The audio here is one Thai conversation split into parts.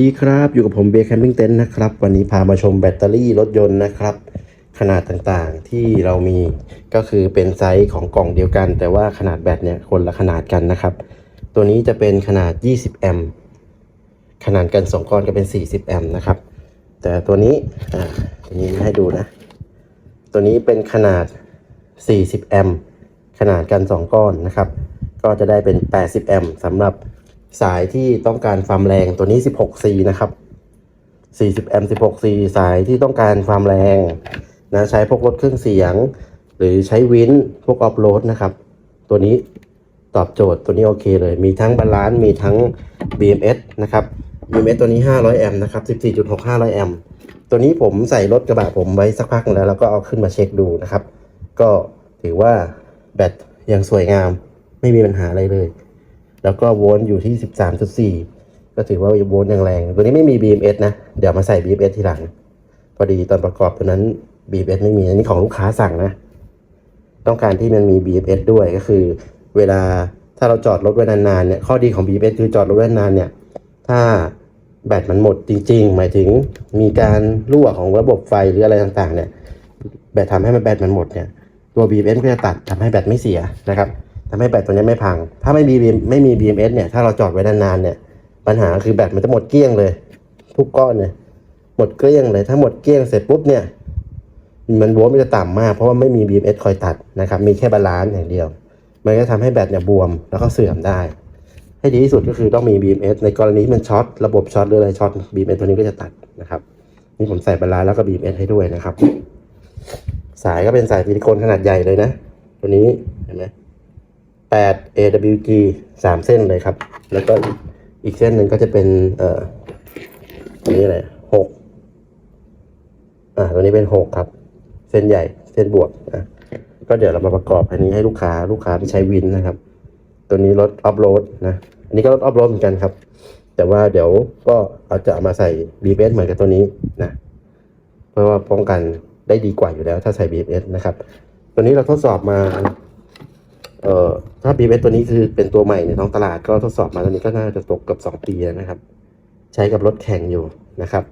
ดีครับ อยู่กับผมเบียร์แคมปิ้งเต็นท์นะครับ วันนี้พามาชมแบตเตอรี่รถยนต์นะครับ ขนาดต่างๆที่เรามีก็คือเป็นไซส์ของกล่องเดียวกัน แต่ว่าขนาดแบตเนี่ยคนละขนาดกันนะครับ ตัวนี้จะเป็นขนาด 20 แอมป์ขนาดกัน2ก้อนก็เป็น 40 แอมป์นะครับ แต่ตัวนี้อ่าตัวนี้ให้ดูนะ ตัวนี้เป็นขนาด 40 แอมป์ขนาดกัน 2 ก้อนนะครับ ก็จะได้เป็น 80 แอมป์สำหรับ สายที่ต้องการความแรงตัวนี้ 16C นะครับ 40 แอมป์ 16C สายที่ต้องการความแรงนะใช้พวกรถเครื่องเสียง หรือใช้วินพวกออฟโรดนะครับ ตัวนี้ตอบโจทย์ตัวนี้โอเคเลย มีทั้งบาลานซ์มีทั้ง BMS นะครับ BMS ตัวนี้ 500 แอมป์นะครับ 14.6 500 แอมป์ตัวนี้ผมใส่รถกระบะผมไว้สักพักแล้ว แล้วก็เอาขึ้นมาเช็คดูนะครับ ก็ถือว่าแบตยังสวยงามไม่มีปัญหาอะไรเลย แล้วก็โวลต์อยู่ที่ 13.4 ก็ถือว่าโวลต์ยังแรง ตัวนี้ไม่มี BMS นะ เดี๋ยวมาใส่ BMS ทีหลัง พอดีตอนประกอบตัวนั้น BMS ไม่มี อันนี้ของลูกค้าสั่งนะ ต้องการที่มันมี BMS ด้วยก็คือ เวลาถ้าเราจอดรถไว้นานๆเนี่ย ข้อดีของ BMS คือจอดรถไว้นานเนี่ย ถ้าแบตมันหมดจริง ๆ หมายถึงมีการรั่วของระบบไฟหรืออะไรต่างๆ เนี่ย แบตทำให้มันแบตมันหมดเนี่ย ตัว BMS ก็จะตัดทำให้แบตไม่เสียนะครับ ทำให้แบตตัวนี้ไม่พัง ถ้าไม่มีไม่มี BMS เนี่ย ถ้าเราจอดไว้นานๆเนี่ย ปัญหาคือแบตมันจะหมดเกลี้ยงเลย ทุกก้อนเนี่ย หมดเกลี้ยงเลย ถ้าหมดเกลี้ยงเสร็จปุ๊บเนี่ย มันโวลต์มันจะต่ำมาก เพราะว่าไม่มี BMS คอยตัดนะครับ มีแค่บาลานซ์อย่างเดียว มันก็ทำให้แบตเนี่ยบวมแล้วก็เสื่อมได้ ให้ดีที่สุดก็คือต้องมี BMS ในกรณีที่มันช็อต ระบบช็อตหรืออะไรช็อต BMS ตัวนี้ก็จะตัดนะครับ นี่ผมใส่บาลานซ์แล้วก็ BMS ให้ด้วยนะครับ สายก็เป็นสายซิลิโคนขนาดใหญ่เลยนะ ตัวนี้เห็นไหม 8 AWG สามเส้นเลยครับ แล้วก็อีกเส้นหนึ่งก็จะเป็น เอ่ออันนี้อะไรหกอ่าตัวนี้เป็นหกครับ เส้นใหญ่ เส้นบวกนะก็เดี๋ยวเรามาประกอบอันนี้ให้ลูกค้า ลูกค้าที่ใช้วินนะครับ ตัวนี้รถออฟโรดนะ อันนี้ก็รถออฟโรดเหมือนกันครับ แต่ว่าเดี๋ยวก็เอาจะเอามาใส่ BBS เหมือนกับตัวนี้นะ เพื่อว่าป้องกันได้ดีกว่าอยู่แล้ว ถ้าใส่ BBS นะครับ ตัวนี้เราทดสอบมา เอ่อ ถ้า BBS ตัวนี้คือเป็นตัวใหม่ในท้องตลาดก็ทดสอบมาตอนนี้ก็น่าจะตกกับ 2 ปีแล้วนะครับ ใช้กับรถแข่งอยู่นะครับ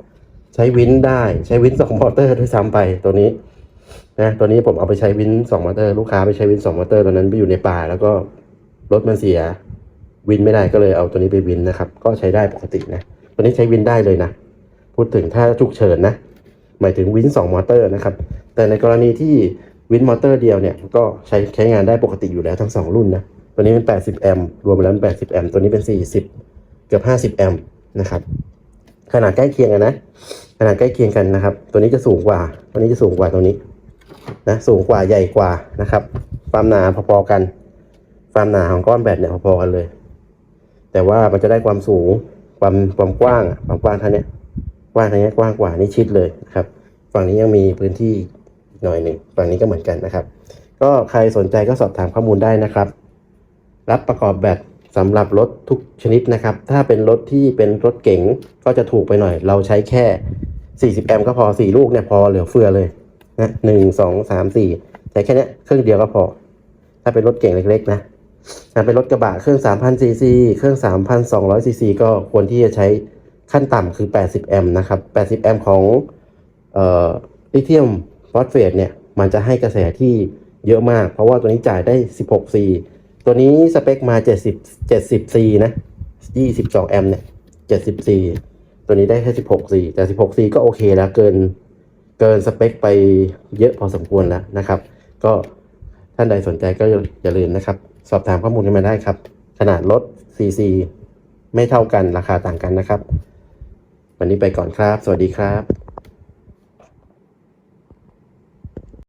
ใช้วินได้ใช้วินสองมอเตอร์ด้วยซ้ำไปตัวนี้นะตัวนี้ผมเอาไปใช้วินสองมอเตอร์ลูกค้าไปใช้วินสองมอเตอร์ตอนนั้นไปอยู่ในป่า แล้วก็รถมันเสียวินไม่ได้ก็เลยเอาตัวนี้ไปวินนะครับ ก็ใช้ได้ปกตินะ ตัวนี้ใช้วินได้เลยนะ พูดถึงถ้าฉุกเฉินนะ หมายถึงวินสองมอเตอร์นะครับ แต่ในกรณีที่ วินมอเตอร์เดียวเนี่ยก็ใช้ใช้งานได้ปกติอยู่แล้วทั้งสองรุ่นนะ ตัวนี้เป็น 80 แอมป์รวมแล้วเป็น80 แอมป์ตัวนี้เป็น 40 เกือบ 50 แอมป์นะครับ ขนาดใกล้เคียงกันนะ ขนาดใกล้เคียงกันนะครับ ตัวนี้จะสูงกว่า ตัวนี้จะสูงกว่าตัวนี้นะสูงกว่าใหญ่กว่านะครับความหนาพอๆกันความหนาของก้อนแบตเนี่ยพอๆกันเลย แต่ว่ามันจะได้ความสูงความความกว้างความกว้างเท่าเนี้ยกว้างทางนี้กว้างกว่านี่ชิดเลยนะครับ ฝั่งนี้ยังมีพื้นที่ หน่อยหนึ่งฝั่งนี้ก็เหมือนกันนะครับ ก็ใครสนใจก็สอบถามข้อมูลได้นะครับ รับประกอบแบตสำหรับรถทุกชนิดนะครับ ถ้าเป็นรถที่เป็นรถเก๋งก็จะถูกไปหน่อย เราใช้แค่ 40 แอมป์ก็พอ 4 ลูกเนี่ยพอเหลือเฟือเลยนะหนึ่งสองสามสี่ใช้แค่เนี้ยเครื่องเดียวก็พอ ถ้าเป็นรถเก่งเล็กๆนะถ้าเป็นรถกระบะเครื่อง3,000ซีซีเครื่อง 3,200ซีซีก็ควรที่จะใช้ขั้นต่ำคือ 80 แอมป์นะครับ 80 แอมป์ของเอ่อลิเธียม ฟอสเฟตเนี่ยมันจะให้กระแสที่เยอะมาก เพราะว่าตัวนี้จ่ายได้ 16 C ตัวนี้สเปคมา 70 70 C นะ 22แอมป์เนี่ย 70 C ตัวนี้ได้แค่ 16 C แต่ 16 C ก็โอเคแล้วเกินเกินสเปคไปเยอะพอสมควรแล้วนะครับ ก็ท่านใดสนใจก็อย่าลืมนะครับ สอบถามข้อมูลกันมาได้ครับ ขนาดรถ CC ไม่เท่ากันราคาต่างกันนะครับ วันนี้ไปก่อนครับ สวัสดีครับ